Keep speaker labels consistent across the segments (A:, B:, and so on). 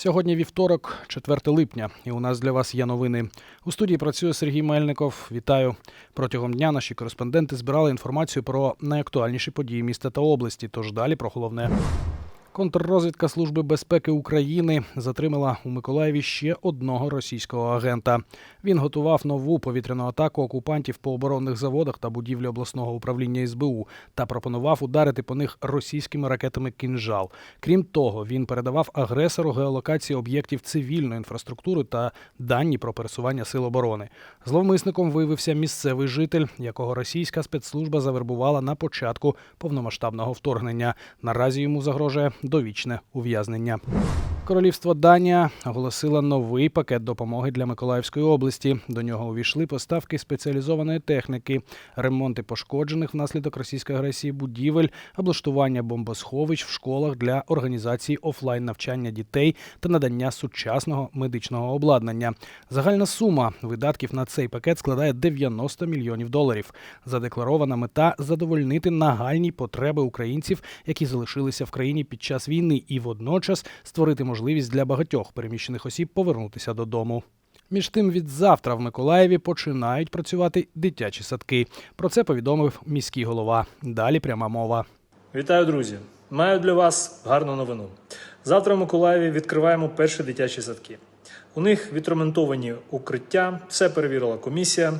A: Сьогодні вівторок, 4 липня, і у нас для вас є новини. У студії працює Сергій Мельников. Вітаю. Протягом дня наші кореспонденти збирали інформацію про найактуальніші події міста та області. Тож далі про головне. Контррозвідка Служби безпеки України затримала у Миколаєві ще одного російського агента. Він готував нову повітряну атаку окупантів по оборонних заводах та будівлі обласного управління СБУ та пропонував ударити по них російськими ракетами «Кінжал». Крім того, він передавав агресору геолокації об'єктів цивільної інфраструктури та дані про пересування сил оборони. Зловмисником виявився місцевий житель, якого російська спецслужба завербувала на початку повномасштабного вторгнення. Наразі йому загрожує довічне ув'язнення. Королівство Данія оголосило новий пакет допомоги для Миколаївської області. До нього увійшли поставки спеціалізованої техніки, ремонти пошкоджених внаслідок російської агресії будівель, облаштування бомбосховищ в школах для організації офлайн навчання дітей та надання сучасного медичного обладнання. Загальна сума видатків на цей пакет складає 90 мільйонів доларів. Задекларована мета задовольнити нагальні потреби українців, які залишилися в країні під час війни, і водночас створити можливість для багатьох переміщених осіб повернутися додому. Між тим, від завтра в Миколаєві починають працювати дитячі садки. Про це повідомив міський голова. Далі пряма мова.
B: Вітаю, друзі! Маю для вас гарну новину. Завтра в Миколаєві відкриваємо перші дитячі садки. У них відремонтовані укриття, все перевірила комісія.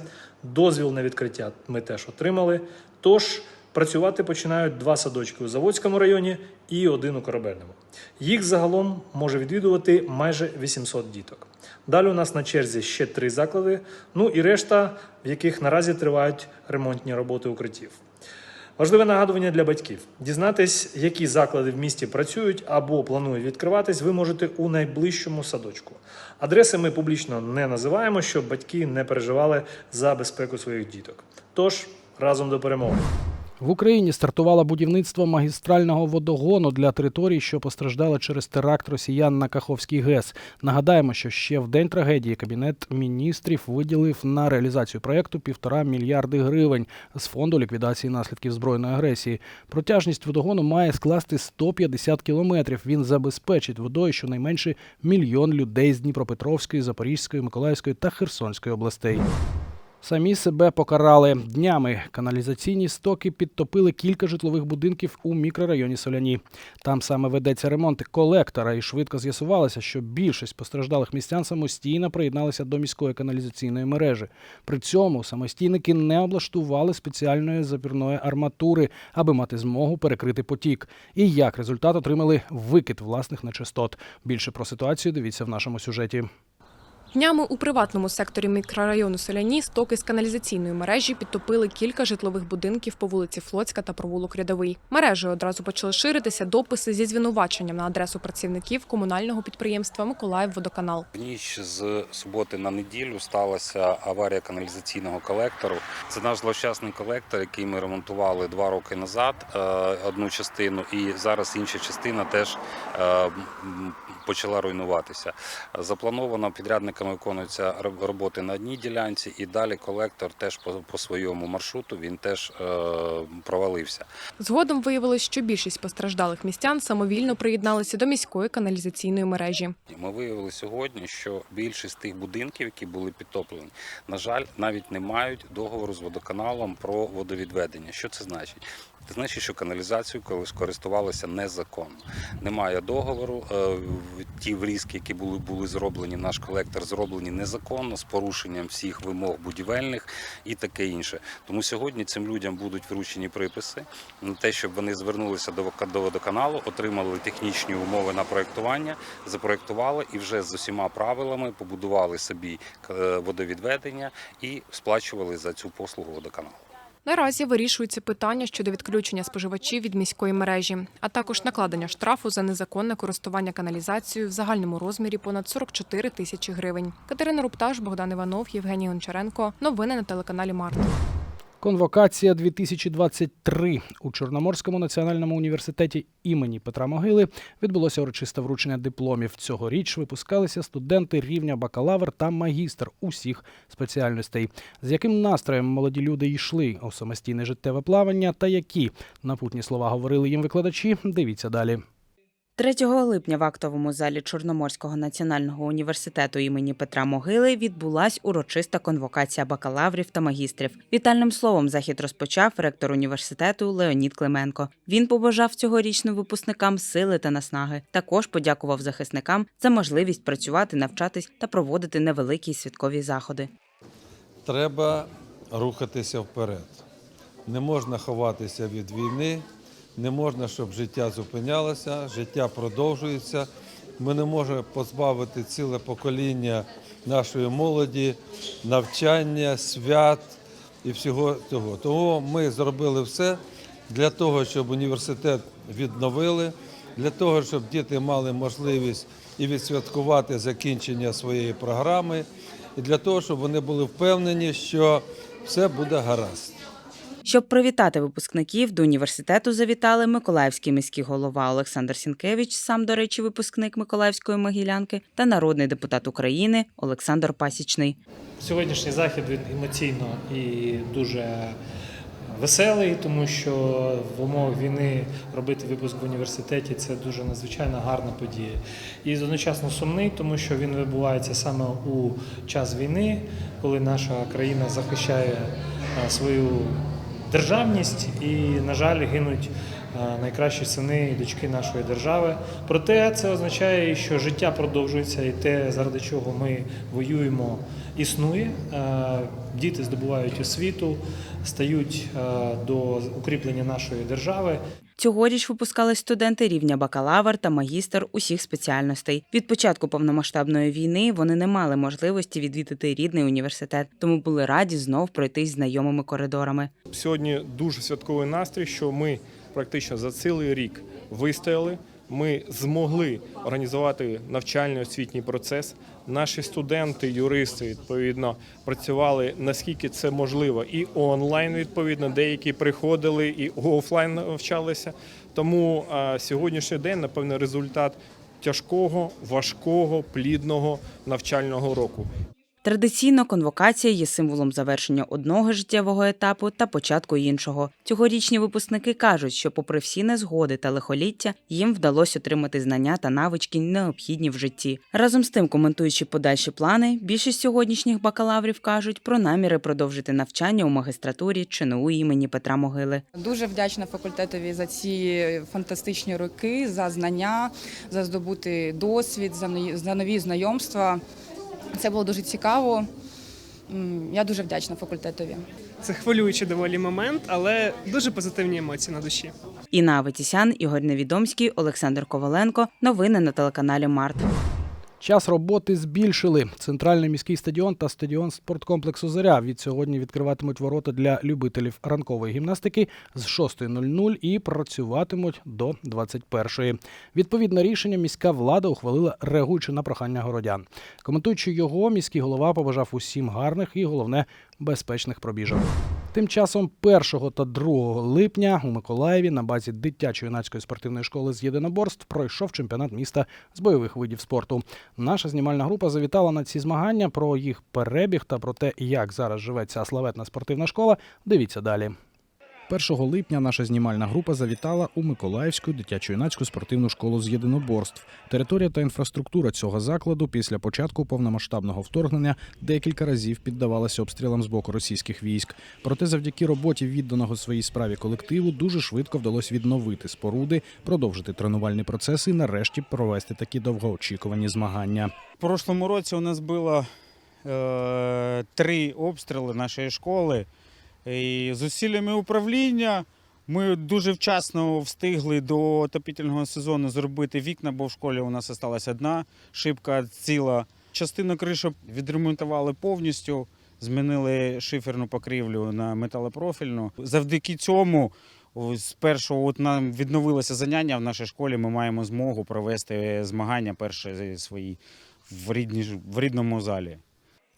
B: Дозвіл на відкриття ми теж отримали. Тож працювати починають два садочки у Заводському районі і один у Корабельному. Їх загалом може відвідувати майже 800 діток. Далі у нас на черзі ще три заклади, ну і решта, в яких наразі тривають ремонтні роботи укриттів. Важливе нагадування для батьків: дізнатись, які заклади в місті працюють або планують відкриватись, ви можете у найближчому садочку. Адреси ми публічно не називаємо, щоб батьки не переживали за безпеку своїх діток. Тож разом до перемоги.
A: В Україні стартувало будівництво магістрального водогону для територій, що постраждали через теракт росіян на Каховський ГЕС. Нагадаємо, що ще в день трагедії кабінет міністрів виділив на реалізацію проєкту півтора мільярди гривень з фонду ліквідації наслідків збройної агресії. Протяжність водогону має скласти 150 кілометрів. Він забезпечить водою щонайменше мільйон людей з Дніпропетровської, Запорізької, Миколаївської та Херсонської областей. Самі себе покарали днями. Каналізаційні стоки підтопили кілька житлових будинків у мікрорайоні Соляні. Там саме ведеться ремонт колектора, і швидко з'ясувалося, що більшість постраждалих містян самостійно приєдналися до міської каналізаційної мережі. При цьому самостійники не облаштували спеціальної запірної арматури, аби мати змогу перекрити потік. І як результат отримали викид власних нечистот. Більше про ситуацію дивіться в нашому сюжеті.
C: Днями у приватному секторі мікрорайону Соляні стоки з каналізаційної мережі підтопили кілька житлових будинків по вулиці Флотська та провулок Рядовий. Мережею одразу почали ширитися дописи зі звинуваченням на адресу працівників комунального підприємства Миколаївводоканал.
D: Ніч з суботи на неділю сталася аварія каналізаційного колектору. Це наш злощасний колектор, який ми ремонтували два роки назад. е, Одну частину, і зараз інша частина теж е, почала руйнуватися. Заплановано підрядниками виконуються роботи на одній ділянці, і далі колектор теж по, по своєму маршруту він теж е, провалився.
C: Згодом виявилось, що більшість постраждалих містян самовільно приєдналися до міської каналізаційної мережі.
D: Ми виявили сьогодні, що більшість тих будинків, які були підтоплені, на жаль, навіть не мають договору з водоканалом про водовідведення. Що це значить? Це значить, що каналізацію користувалися незаконно. Немає договору. е, Ті врізки, які були, були зроблені, наш колектор зроблені незаконно з порушенням всіх вимог будівельних і таке інше. Тому сьогодні цим людям будуть вручені приписи на те, щоб вони звернулися до водоканалу, отримали технічні умови на проектування, запроектували і вже з усіма правилами побудували собі е, водовідведення і сплачували за цю послугу водоканалу.
C: Наразі вирішується питання щодо відключення споживачів від міської мережі, а також накладення штрафу за незаконне користування каналізацією в загальному розмірі понад 44 тисячі гривень. Катерина Рупташ, Богдан Іванов, Євгеній Гончаренко. Новини на телеканалі Март.
A: Конвокація 2023 у Чорноморському національному університеті імені Петра Могили відбулося урочисте вручення дипломів. Цьогоріч випускалися студенти рівня бакалавр та магістр усіх спеціальностей. З яким настроєм молоді люди йшли у самостійне життєве плавання та які напутні слова говорили їм викладачі. Дивіться далі.
E: 3 липня в актовому залі Чорноморського національного університету імені Петра Могили відбулась урочиста конвокація бакалаврів та магістрів. Вітальним словом захід розпочав ректор університету Леонід Клименко. Він побажав цьогорічним випускникам сили та наснаги. Також подякував захисникам за можливість працювати, навчатись та проводити невеликі святкові заходи.
F: Треба рухатися вперед. Не можна ховатися від війни, не можна, щоб життя зупинялося, життя продовжується. Ми не можемо позбавити ціле покоління нашої молоді, навчання, свят і всього цього. Тому ми зробили все для того, щоб університет відновили, для того, щоб діти мали можливість і відсвяткувати закінчення своєї програми, і для того, щоб вони були впевнені, що все буде гаразд.
E: Щоб привітати випускників, до університету завітали Миколаївський міський голова Олександр Сінкевич, сам, до речі, випускник Миколаївської могилянки, та народний депутат України Олександр Пасічний.
B: Сьогоднішній захід він емоційно і дуже веселий, тому що в умовах війни робити випуск в університеті це дуже надзвичайно гарна подія. І одночасно сумний, тому що він відбувається саме у час війни, коли наша країна захищає е, свою державність і, на жаль, гинуть е, найкращі сини і дочки нашої держави. Проте це означає, що життя продовжується, і те, заради чого ми воюємо, існує. Е, Діти здобувають освіту, стають е, до укріплення нашої держави.
E: Цьогоріч випускались студенти рівня бакалавр та магістр усіх спеціальностей. Від початку повномасштабної війни вони не мали можливості відвідати рідний університет, тому були раді знов пройтись знайомими коридорами.
G: Сьогодні дуже святковий настрій, що ми практично за цілий рік вистояли. Ми змогли організувати навчальний освітній процес. Наші студенти, юристи відповідно працювали наскільки це можливо, і онлайн відповідно деякі приходили і офлайн навчалися. Тому сьогоднішній день, напевно, результат тяжкого, важкого, плідного навчального року.
E: Традиційно конвокація є символом завершення одного життєвого етапу та початку іншого. Цьогорічні випускники кажуть, що, попри всі незгоди та лихоліття, їм вдалося отримати знання та навички, необхідні в житті. Разом з тим, коментуючи подальші плани, більшість сьогоднішніх бакалаврів кажуть про наміри продовжити навчання у магістратурі ЧНУ імені Петра Могили.
H: Дуже вдячна факультетові за ці фантастичні роки, за знання, за здобути досвід, за нові- знайомства. Це було дуже цікаво. Я дуже вдячна факультетові.
I: Це хвилюючий доволі момент, але дуже позитивні емоції на душі.
E: Інна Аветісян, Ігор Невідомський, Олександр Коваленко. Новини на телеканалі Март.
A: Час роботи збільшили. Центральний міський стадіон та стадіон спорткомплексу Заря від сьогодні відкриватимуть ворота для любителів ранкової гімнастики з 6.00 і працюватимуть до 21.00. Відповідне рішення міська влада ухвалила, реагуючи на прохання городян. Коментуючи його, міський голова побажав усім гарних і головне безпечних пробіжок. Тим часом 1 та 2 липня у Миколаєві на базі дитячо-юнацької спортивної школи з єдиноборств пройшов чемпіонат міста з бойових видів спорту. Наша знімальна група завітала на ці змагання про їх перебіг та про те, як зараз живе ця славетна спортивна школа. Дивіться далі. 1 липня наша знімальна група завітала у Миколаївську дитячо-юнацьку спортивну школу з єдиноборств. Територія та інфраструктура цього закладу після початку повномасштабного вторгнення декілька разів піддавалася обстрілам з боку російських військ. Проте, завдяки роботі відданого своїй справі колективу, дуже швидко вдалося відновити споруди, продовжити тренувальний процес і нарешті провести такі довгоочікувані змагання.
J: В прошлому році у нас було е, три обстріли нашої школи. І з усиллями управління ми дуже вчасно встигли до отопительного сезону зробити вікна, бо в школі у нас залишилась одна шибка ціла. Частину криші відремонтували повністю, змінили шиферну покрівлю на металопрофільну. Завдяки цьому з першого от нам відновилося заняття в нашій школі. Ми маємо змогу провести змагання перші свої в, рідні, в рідному залі.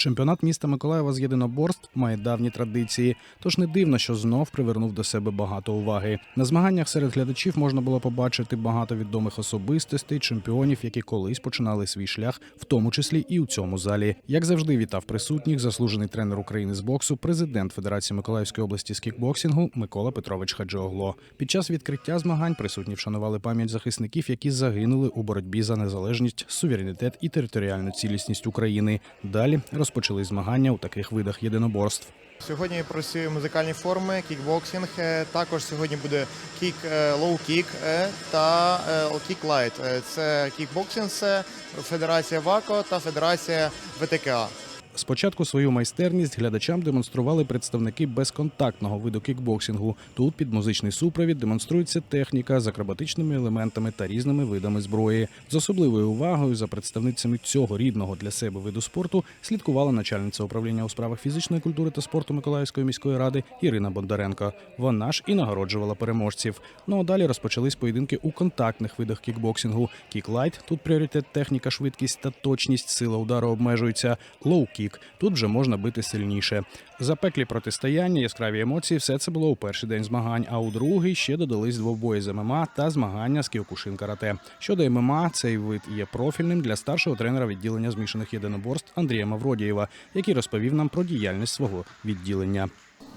A: Чемпіонат міста Миколаєва з єдиноборств має давні традиції, тож не дивно, що знов привернув до себе багато уваги. На змаганнях серед глядачів можна було побачити багато відомих особистостей, чемпіонів, які колись починали свій шлях, в тому числі і у цьому залі. Як завжди, вітав присутніх заслужений тренер України з боксу, президент Федерації Миколаївської області з кікбоксингу Микола Петрович Хаджогло. Під час відкриття змагань присутні вшанували пам'ять захисників, які загинули у боротьбі за незалежність, суверенітет і територіальну цілісність України. Далі розпочали змагання у таких видах єдиноборств.
K: Сьогодні працює музикальні форми, кікбоксинг. е, Також сьогодні буде кік е, лоу-кік е, та кік лайт. Це кікбоксинг, це Федерація ВАКО та Федерація ВТКА.
A: Спочатку свою майстерність глядачам демонстрували представники безконтактного виду кікбоксингу. Тут під музичний супровід демонструється техніка з акробатичними елементами та різними видами зброї. З особливою увагою за представницями цього рідного для себе виду спорту слідкувала начальниця управління у справах фізичної культури та спорту Миколаївської міської ради Ірина Бондаренко. Вона ж і нагороджувала переможців. Ну а далі розпочались поєдинки у контактних видах кікбоксингу. Кіклайт тут пріоритет техніка, швидкість та точність, сила удару обмежується. Лоу-кік тут вже можна бити сильніше. Запеклі протистояння, яскраві емоції все це було у перший день змагань. А у другий ще додались двобої з ММА та змагання з кіокушин карате. Щодо ММА, цей вид є профільним для старшого тренера відділення змішаних єдиноборств Андрія Мавродієва, який розповів нам про діяльність свого відділення.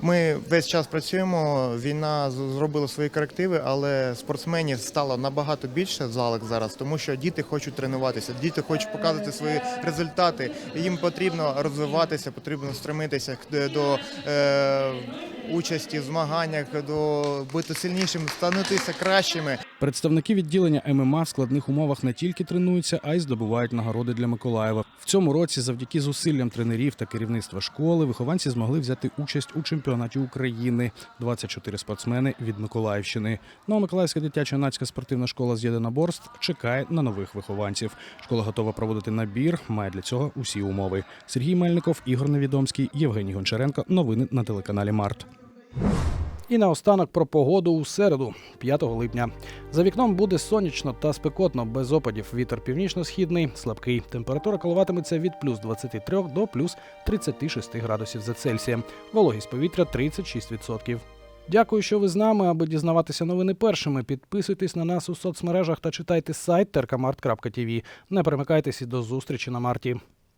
K: Ми весь час працюємо. Війна зробила свої корективи, але спортсменів стало набагато більше в залах зараз, тому що діти хочуть тренуватися, діти хочуть показувати свої результати. Їм потрібно розвиватися, потрібно стремитися до е, участі в змаганнях, до бути сильнішим, станутися кращими.
A: Представники відділення ММА в складних умовах не тільки тренуються, а й здобувають нагороди для Миколаєва. В цьому році, завдяки зусиллям тренерів та керівництва школи, вихованці змогли взяти участь у чемпіонаті України. 24 спортсмени від Миколаївщини. Ну а Миколаївська дитячо-юнацька спортивна школа з єдиноборств чекає на нових вихованців. Школа готова проводити набір, має для цього усі умови. Сергій Мельников, Ігор Невідомський, Євгеній Гончаренко. Новини на телеканалі Март. І наостанок про погоду у середу, 5 липня. За вікном буде сонячно та спекотно, без опадів. Вітер північно-східний, слабкий. Температура коливатиметься від плюс 23 до плюс 36 градусів за Цельсієм. Вологість повітря 36%. Дякую, що ви з нами. Аби дізнаватися новини першими, підписуйтесь на нас у соцмережах та читайте сайт terkamart.tv. Не перемикайтеся до зустрічі на марті.